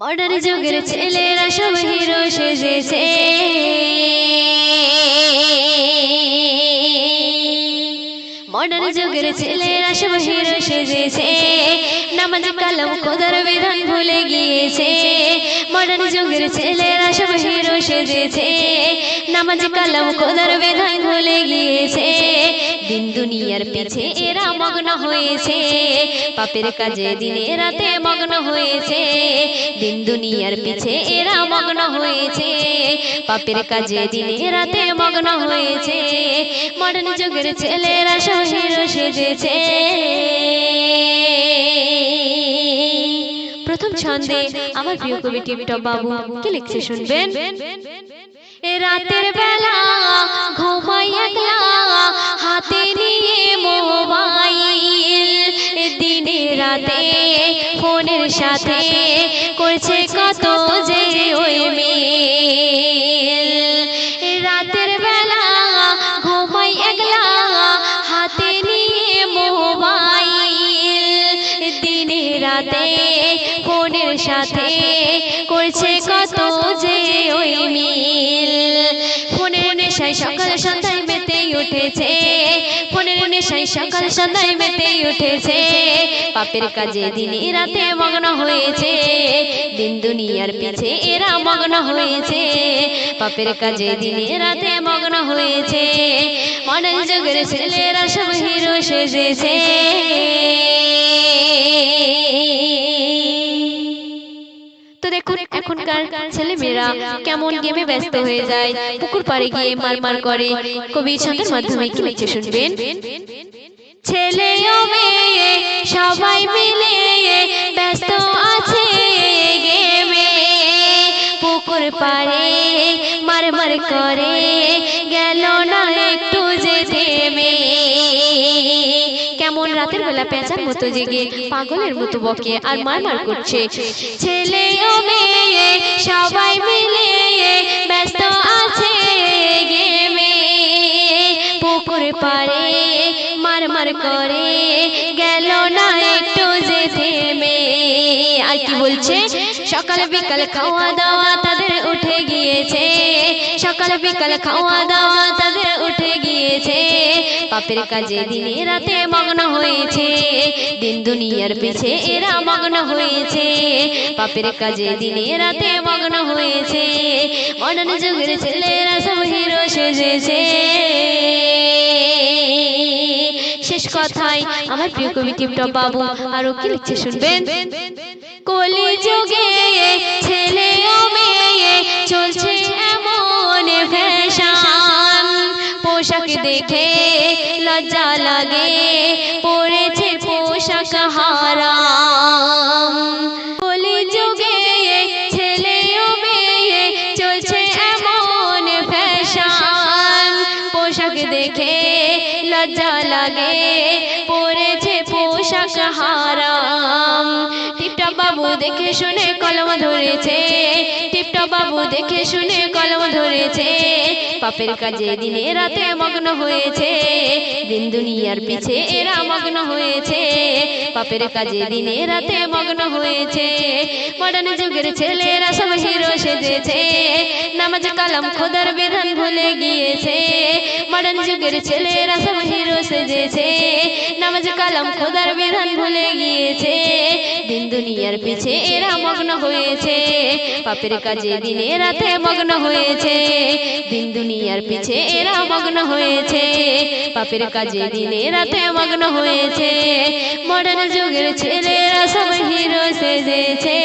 Modern যুগের ছেলেরা সব হিরো সেজেছে মডার্ন যুগের ছেলেরা সব হিরো সেজেছে নামাজ কালাম খোদার বিধান ভুলে গিয়েছে। মডার্ন যুগের ছেলেরা সব হিরো সেজেছে নামাজ কালাম খোদার বিধান ভুলে গিয়েছে। দিন দুনিয়ার পিছে এরা মগ্ন হয়েছে। পাপের কাজে দিনে রাতে মগ্ন হয়েছে। দিন দুনিয়ার পিছে এরা মগ্ন হয়েছে। পাপের কাজে দিনে রাতে মগ্ন হয়েছে। মডার্ন যুগের ছেলেরা শহীর সেজেছে। প্রথম ছন্দে আমার প্রিয় কবি টিপটপ বাবু কি লিখছে শুনবেন? রাতের বেলা রাতে, ফোনের সাথে করছে কত যে ওই মিল। এ রাতের বেলা ঘুমাই একলা, হাতে নিয়ে মোবাইল। দিনে রাতে ফোনের সাথে করছে কত যে ওই মিল। ফোনের নেশায় সকাল সন্ধ্যায় মেতে উঠেছে, ফোনের নেশায় সকাল সন্ধ্যায় মেতে উঠেছে। পাপের কাজে দিনে রাতে মগ্ন হয়েছে। দিন দুনিয়ার পিছে এরা মগ্ন হয়েছে। পাপের কাজে দিনে রাতে মগ্ন হয়েছে। মনে যুগের ছেলেরা সব হিরো সেজেছে। এখনকার ছেলে মেয়েরা কেমন গেমে ব্যস্ত হয়ে যায় পুকুর পাড়ে গিয়ে মার মার করে কবির ছন্দের মাধ্যমে কি লিখছে শুনবেন। ছেলে ও মেয়ে সবাই মিলে ব্যস্ত আছে গেমে পুকুর পাড়ে মার মার করে গেল না একটু রাতের বেলা পেঁচার মতো জেগে পাগলের মতো বকে আর মার মার করছে। ছেলে ও মেয়ে, সবাই মিলে ব্যস্ত আছে গেমে। পুকুর পাড়ে মার মার করে, গেল না একটু যে থেমে আর কি বলছে? সকাল বিকাল খাওয়া দাওয়া তাদের উঠে গিয়েছে। সকাল বিকাল খাওয়া দাওয়া তাদের উঠে গিয়েছে। পাপের কাজে দিনে রাতে মগ্ন হয়েছে। দিন দুনিয়ার পিছে এরা মগ্ন হয়েছে। পাপের কাজে দিনে রাতে মগ্ন হয়েছে। মডার্ন যুগের ছেলেরা সব হিরো সেজেছে। শেষ কথায় আমার প্রিয় কবি টিপটপ বাবু আরও কি লিখছে শুনবেন? দেখে লজ্জা লাগে, পড়েছে পোশাক পোশাক দেখে লজ্জা লাগে, পড়েছে পোশাক হারাম। টিপটপ বাবু দেখে শুনে কলম ধরেছে বাবু দেখে শুনে কলম ধরেছে। পাপের কাজে দিনে রাতে মগ্ন হয়েছে। দিন দুনিয়ার পিছে এরা মগ্ন হয়েছে। পাপের কাজে দিনে রাতে মগ্ন হয়েছে। মডার্ন যুগের ছেলেরা সব হিরো সেজেছে। নামাজ কালাম খোদার বিধান ভুলে গিয়েছে। মডার্ন যুগের ছেলেরা সব হিরো সেজেছে। নামাজ কালাম খোদার বিধান ভুলে গিয়েছে। দিন দুনিয়ার পিছে এরা মগ্ন হয়েছে। পাপের কাজে দিনে রাতে মগ্ন হয়েছে। দিন দুনিয়ার পিছে এরা মগ্ন হয়েছে। পাপের কাজে দিনে রাতে মগ্ন হয়েছে। মডার্ন যুগের ছেলেরা সব হিরো সেজেছে।